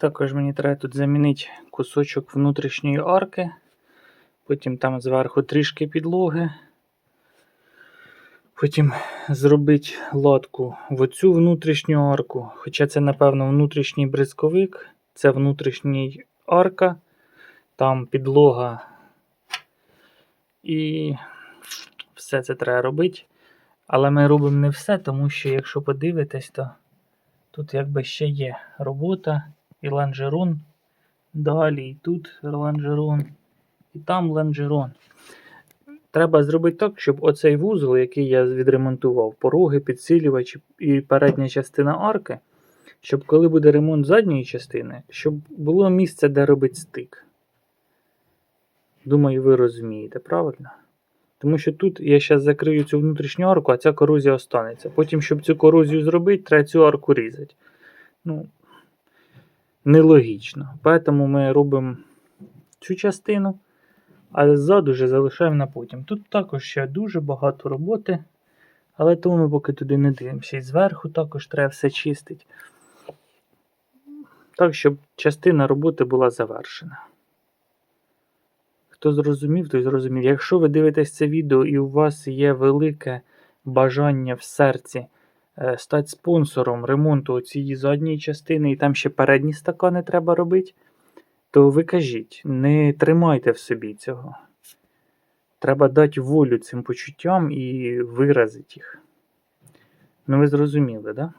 Також мені треба тут замінити кусочок внутрішньої арки. Потім там зверху трішки підлоги. Потім зробити латку в оцю внутрішню арку. Хоча це, напевно, внутрішній бризковик, це внутрішній арка, там підлога. І все це треба робити. Але ми робимо не все, тому що, якщо подивитись, то тут якби ще є робота і ланжерон. Далі і тут ланжерон, і там ланжерон. Треба зробити так, щоб оцей вузол, який я відремонтував, пороги, підсилювач і передня частина арки, щоб коли буде ремонт задньої частини, щоб було місце, де робити стик. Думаю, ви розумієте, правильно? Тому що тут я зараз закрию цю внутрішню арку, а ця корозія останеться. Потім, щоб цю корозію зробити, треба цю арку різати. Ну, нелогічно. Тому ми робимо цю частину, а ззаду вже залишаємо на потім. Тут також ще дуже багато роботи, але тому ми поки туди не дивимося. І зверху також треба все чистити. Так, щоб частина роботи була завершена. Хто зрозумів, той зрозумів. Якщо ви дивитесь це відео і у вас є велике бажання в серці стати спонсором ремонту цієї задньої частини, і там ще передні стакани треба робити, то ви кажіть, не тримайте в собі цього. Треба дати волю цим почуттям і виразити їх. Ну, ви зрозуміли, так? Да?